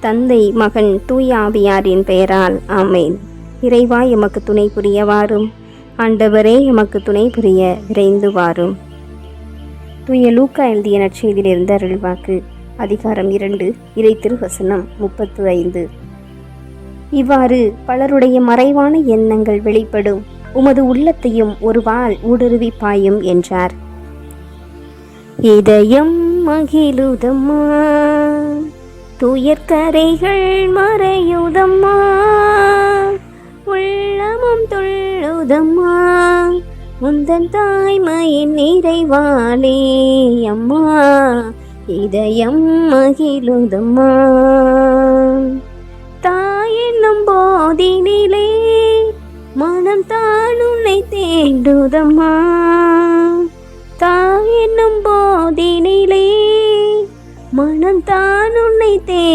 தந்தை மகன் தூய ஆவியாரின் பெயரால் ஆமேன். இறைவா எமக்கு துணை புரிய வாரும் ஆண்டவரே எமக்கு துணை புரிய விரைந்து வாரும் தூய லூக்கா எழுதிய நற்செய்தியிலிருந்து அருள்வாக்கு. அதிகாரம் இரண்டு இறை திருவசனம் முப்பத்து ஐந்து. இவ்வாறு பலருடைய மறைவான எண்ணங்கள் வெளிப்படும். உமது உள்ளத்தையும் ஒரு வால் ஊடுருவி பாயும் என்றார். இதயம் மகிழுதம்மா. துயர்கரைகள் மறையுதம்மா. உள்ளமும் துள்ளுதம்மா. முந்தன் தாய்மையின் நிறைவாளே அம்மா. இதயம் மகிழுதம்மா. தாய் என்னும் போதினிலே மனம் தான் உன்னை தேடுதம்மா.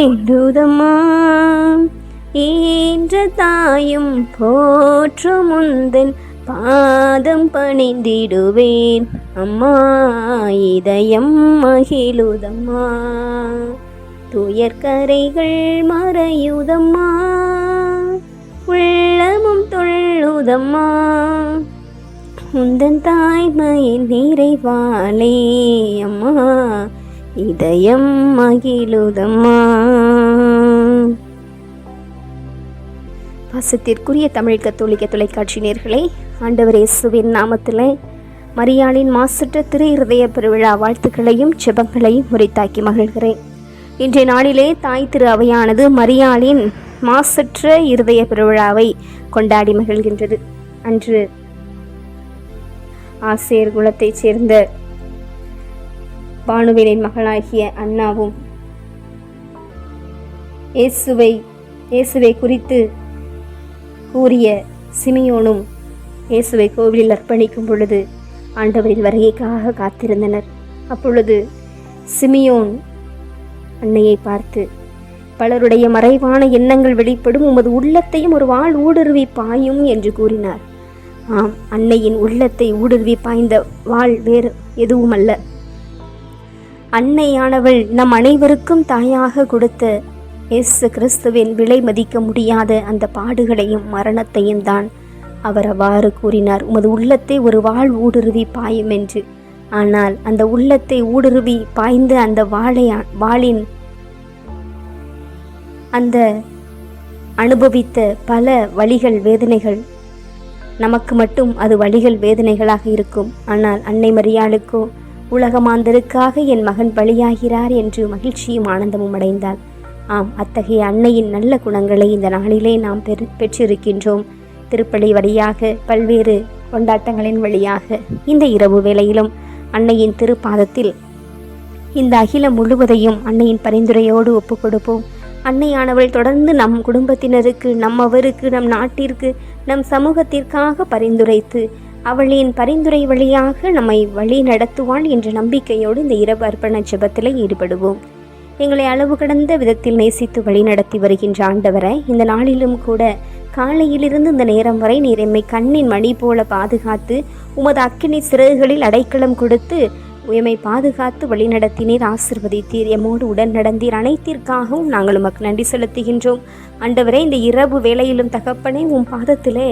உன்னை ஈன்ற தாயும் போற்றும் முந்தன் பாதம் பணிந்திடுவேன். அம்மா இதயம் மகிழுதம்மா. துயர்கரைகள் மறையுதம்மா. உள்ளமும் தொள்ளுதம்மா. உந்தன் தாய்மையின் நிறைவாளே அம்மா இதயம் மகிழுதம்மா. பாசத்திற்குரிய தமிழ் கத்தோலிக்க தொலைக்காட்சி நேர்களை ஆண்டவர் இயேசுவின் நாமத்தில் மரியாளின் மாசற்ற திரு இருதய பெருவிழா வாழ்த்துக்களையும் செபங்களையும் முறைத்தாக்கி மகிழ்கிறேன். இன்றைய நாளிலே தாய் திரு அவையானது மரியாளின் மாசற்ற இருதய பெருவிழாவை கொண்டாடி மகிழ்கின்றது. அன்று ஆசிரியர் குலத்தைச் சேர்ந்த பானுவேலின் மகளாகிய அண்ணாவும் இயேசுவை இயேசுவை குறித்து கூறிய சிமியோனும் இயேசுவை கோவிலில் அர்ப்பணிக்கும் பொழுது ஆண்டவரின் வருகைக்காக காத்திருந்தனர். அப்பொழுது சிமியோன் அன்னையை பார்த்து பலருடைய மறைவான எண்ணங்கள் வெளிப்படும் உமது உள்ளத்தையும் ஒரு வாழ் ஊடுருவி பாயும் என்று கூறினார். ஆம் அன்னையின் உள்ளத்தை ஊடுருவி பாய்ந்த வாழ் வேறு எதுவும் அல்ல அன்னையானவள் நம் அனைவருக்கும் தாயாக கொடுத்த இயேசு கிறிஸ்துவின் விலை மதிக்க முடியாத அந்த பாடுகளையும் மரணத்தையும் தான் அவர் அவ்வாறு கூறினார். உமது உள்ளத்தை ஒரு வாழ் ஊடுருவி பாயும் என்று. ஆனால் அந்த உள்ளத்தை ஊடுருவி பாய்ந்த அந்த வாழை வாளின் அந்த அனுபவித்த பல வழிகள் வேதனைகள். நமக்கு மட்டும் அது வழிகள் வேதனைகளாக இருக்கும். ஆனால் அன்னை மரியாளுக்கோ உலகமாந்தருக்காக என் மகன் பலியாகிறார் என்று மகிழ்ச்சியும் ஆனந்தமும் அடைந்தாள். ஆம் அத்தகைய அன்னையின் நல்ல குணங்களை இந்த நாளிலே நாம் பெரு பெற்றிருக்கின்றோம். திருப்பலி வழியாக பல்வேறு கொண்டாட்டங்களின் வழியாக இந்த இரவு வேளையிலும் அன்னையின் திருப்பாதத்தில் இந்த அகிலம் முழுவதையும் அன்னையின் பரிந்துரையோடு ஒப்புக் கொடுப்போம் அன்னையானவள் தொடர்ந்து நம் குடும்பத்தினருக்கு நம்மவருக்கு நம் நாட்டிற்கு நம் சமூகத்திற்காக பரிந்துரைத்து அவளின் பரிந்துரை வழியாக நம்மை வழி நடத்துவாள் என்ற நம்பிக்கையோடு இந்த இரவு அர்ப்பண ஜபத்தில் ஈடுபடுவோம். எங்களை அளவு கடந்த விதத்தில் நேசித்து வழி நடத்தி வருகின்ற ஆண்டவரை இந்த நாளிலும் கூட காலையிலிருந்து இந்த நேரம் வரை நீர் எம்மை கண்ணின் மணி போல பாதுகாத்து உமது அக்கினி சிறகுகளில் அடைக்கலம் கொடுத்து உயமை பாதுகாத்து வழிநடத்தினீர் ஆசிர்வதித்தீர். எம்மோடு உடன் நடந்தீர். அனைத்திற்காகவும் நாங்கள் உமக்கு நன்றி செலுத்துகின்றோம். ஆண்டவரே இந்த இரவு வேளையிலும் தகப்பனே உம் பாதத்திலே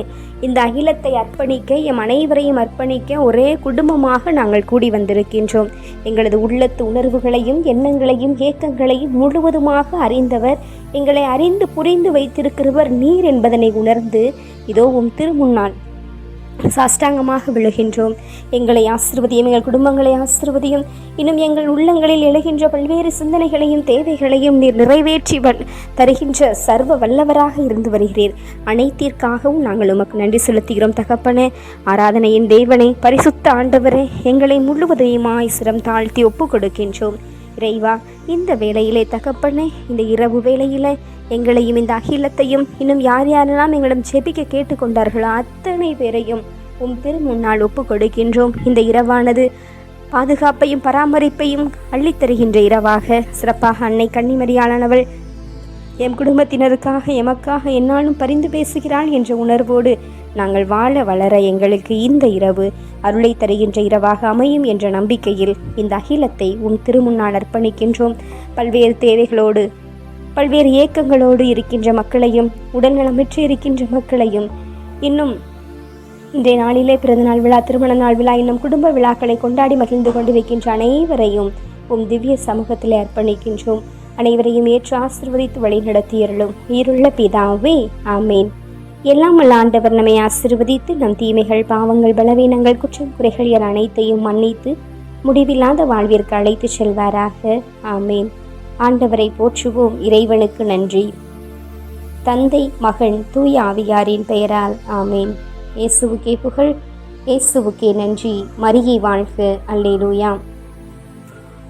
இந்த அகிலத்தை அர்ப்பணிக்க எம் அனைவரையும் அர்ப்பணிக்க ஒரே குடும்பமாக நாங்கள் கூடி வந்திருக்கின்றோம். எங்களது உள்ளத்து உணர்வுகளையும் எண்ணங்களையும் ஏக்கங்களையும் முழுவதுமாக அறிந்தவர் எங்களை அறிந்து புரிந்து வைத்திருக்கிறவர் நீர் என்பதனை உணர்ந்து இதோ உம் திருமுன்னால் சாஷ்டாங்கமாக விழுகின்றோம். எங்களை ஆசிர்வதியும் எங்கள் குடும்பங்களை ஆசிர்வதியும். இன்னும் எங்கள் உள்ளங்களில் எழுகின்ற பல்வேறு சிந்தனைகளையும் தேவைகளையும் நீர் நிறைவேற்றி தருகின்ற சர்வ வல்லவராக இருந்து வருகிறீர். அனைத்திற்காகவும் நாங்கள் உமக்கு நன்றி செலுத்துகிறோம் தகப்பனே. ஆராதனையின் தேவனை பரிசுத்த ஆண்டவரே எங்களை முழுவதையுமாய் சிரம் தாழ்த்தி ஒப்புக் கொடுக்கின்றோம் இறைவா இந்த வேளையிலே தகப்பனே இந்த இரவு வேளையிலே எங்களையும் இந்த அகிலத்தையும் இன்னும் யார் யாரெல்லாம் எங்களிடம் ஜெபிக்க கேட்டுக்கொண்டார்களோ அத்தனை பேரையும் உம் திருமுன்னால் ஒப்பு கொடுக்கின்றோம் இந்த இரவானது பாதுகாப்பையும் பராமரிப்பையும் அள்ளித்தருகின்ற இரவாக. சிறப்பாக அன்னை கன்னிமரியாளானவள் எம் குடும்பத்தினருக்காக எமக்காக என்னாலும் பரிந்து பேசுகிறாள் என்ற உணர்வோடு நாங்கள் வாழ வளர எங்களுக்கு இந்த இரவு அருளை தருகின்ற இரவாக அமையும் என்ற நம்பிக்கையில் இந்த அகிலத்தை உன் திருமுன்னால் அர்ப்பணிக்கின்றோம். பல்வேறு தேவைகளோடு பல்வேறு ஏக்கங்களோடு இருக்கின்ற மக்களையும் உடல்நலமற்று இருக்கின்ற மக்களையும் இன்னும் இன்றைய நாளிலே பிறந்தநாள் விழா திருமண நாள் விழா இன்னும் குடும்ப விழாக்களை கொண்டாடி மகிழ்ந்து கொண்டிருக்கின்ற அனைவரையும் உம் திவ்ய சமூகத்திலே அர்ப்பணிக்கின்றோம். அனைவரையும் ஏற்று ஆசிர்வதித்து வழி நடத்தியருளும் உயிருள்ள பிதாவே ஆமேன். எல்லாம் வல்ல ஆண்டவர் நம்மை ஆசிர்வதித்து நம் தீமைகள் பாவங்கள் பலவீனங்கள் குற்றம் குறைகள் என அனைத்தையும் மன்னித்து முடிவில்லாத வாழ்விற்கு அழைத்து செல்வாராக ஆமேன். ஆண்டவரை போற்றுவோம் இறைவனுக்கு நன்றி. தந்தை மகன் தூய ஆவியாரின் பெயரால் ஆமேன். இயேசுவுக்கே புகழ் இயேசுவுக்கே நன்றி. மரியை வாழ்க. அல்லேலூயா.